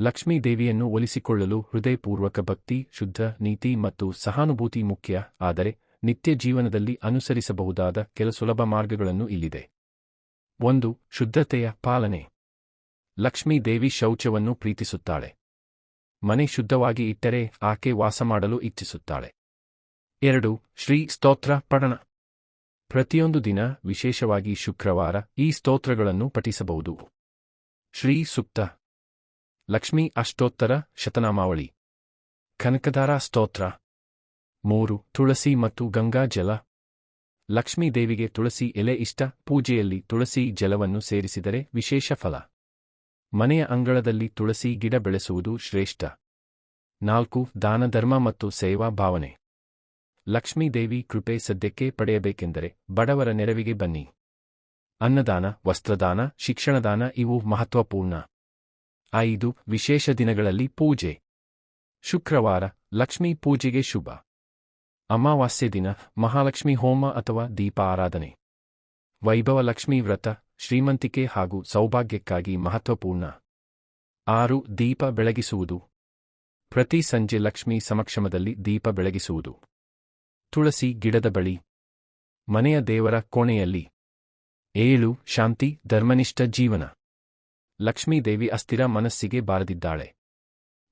ಲಕ್ಷ್ಮೀ ದೇವಿಯನ್ನು ಒಲಿಸಿಕೊಳ್ಳಲು ಹೃದಯಪೂರ್ವಕ ಭಕ್ತಿ, ಶುದ್ಧ ನೀತಿ ಮತ್ತು ಸಹಾನುಭೂತಿ ಮುಖ್ಯ, ಆದರೆ ನಿತ್ಯ ಜೀವನದಲ್ಲಿ ಅನುಸರಿಸಬಹುದಾದ ಕೆಲ ಸುಲಭ ಮಾರ್ಗಗಳನ್ನು ಇಲ್ಲಿದೆ. ಒಂದು, ಶುದ್ಧತೆಯ ಪಾಲನೆ. ಲಕ್ಷ್ಮೀದೇವಿ ಶೌಚವನ್ನು ಪ್ರೀತಿಸುತ್ತಾಳೆ. ಮನೆ ಶುದ್ಧವಾಗಿ ಇಟ್ಟರೆ ಆಕೆ ವಾಸ ಮಾಡಲು ಇಚ್ಛಿಸುತ್ತಾಳೆ. ಎರಡು, ಶ್ರೀ ಸ್ತೋತ್ರ ಪಠಣ ಪ್ರತಿಯೊಂದು ದಿನ, ವಿಶೇಷವಾಗಿ ಶುಕ್ರವಾರ, ಈ ಸ್ತೋತ್ರಗಳನ್ನು ಪಠಿಸಬಹುದು. ಶ್ರೀ ಸುಕ್ತ ಲಕ್ಷ್ಮೀ ಅಷ್ಟೋತ್ತರ ಶತನಾಮಾವಳಿ. ಕನಕದಾರ ಸ್ತೋತ್ರ. ಮೂರು, ತುಳಸಿ ಮತ್ತು ಗಂಗಾ ಜಲ. ಲಕ್ಷ್ಮೀ ದೇವಿಗೆ ತುಳಸಿ ಎಲೆ ಇಷ್ಟ, ಪೂಜೆಯಲ್ಲಿ ತುಳಸಿ ಜಲವನ್ನು ಸೇರಿಸಿದರೆ ವಿಶೇಷ ಫಲ. ಮನೆಯ ಅಂಗಳದಲ್ಲಿ ತುಳಸಿ ಗಿಡ ಬೆಳೆಸುವುದು ಶ್ರೇಷ್ಠ. ನಾಲ್ಕು, ದಾನಧರ್ಮ ಮತ್ತು ಸೇವಾ ಭಾವನೆ. ಲಕ್ಷ್ಮೀದೇವಿ ಕೃಪೆ ಸದ್ಯಕ್ಕೆ ಪಡೆಯಬೇಕೆಂದರೆ ಬಡವರ ನೆರವಿಗೆ ಬನ್ನಿ. ಅನ್ನದಾನ, ವಸ್ತ್ರದಾನ, ಶಿಕ್ಷಣದಾನ ಇವು ಮಹತ್ವಪೂರ್ಣ. ಐದು ವಿಶೇಷ ದಿನಗಳಲ್ಲಿ ಪೂಜೆ. ಶುಕ್ರವಾರ ಲಕ್ಷ್ಮೀ ಪೂಜೆಗೆ ಶುಭ. ಅಮಾವಾಸ್ಯೆ ದಿನ ಮಹಾಲಕ್ಷ್ಮಿ ಹೋಮ ಅಥವಾ ದೀಪ ಆರಾಧನೆ ವೈಭವ ಲಕ್ಷ್ಮೀ ವ್ರತ, ಶ್ರೀಮಂತಿಕೆ ಹಾಗೂ ಸೌಭಾಗ್ಯಕ್ಕಾಗಿ ಮಹತ್ವಪೂರ್ಣ. ಆರು ದೀಪ ಬೆಳಗಿಸುವುದು. ಪ್ರತಿ ಸಂಜೆ ಲಕ್ಷ್ಮಿ ಸಮಕ್ಷಮದಲ್ಲಿ ದೀಪ ಬೆಳಗಿಸುವುದು. ತುಳಸಿ ಗಿಡದ ಬಳಿ. ಮನೆಯ ದೇವರ ಕೋಣೆಯಲ್ಲಿ. ಏಳು ಶಾಂತಿ ಧರ್ಮನಿಷ್ಠ ಜೀವನ. ಲಕ್ಷ್ಮೀದೇವಿ ಅಸ್ಥಿರ ಮನಸ್ಸಿಗೆ ಬಾರದಿದ್ದಾಳೆ.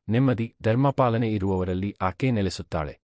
ನೆಮ್ಮದಿ ಧರ್ಮಪಾಲನೆ ಇರುವವರಲ್ಲಿ ಆಕೆ ನೆಲೆಸುತ್ತಾಳೆ.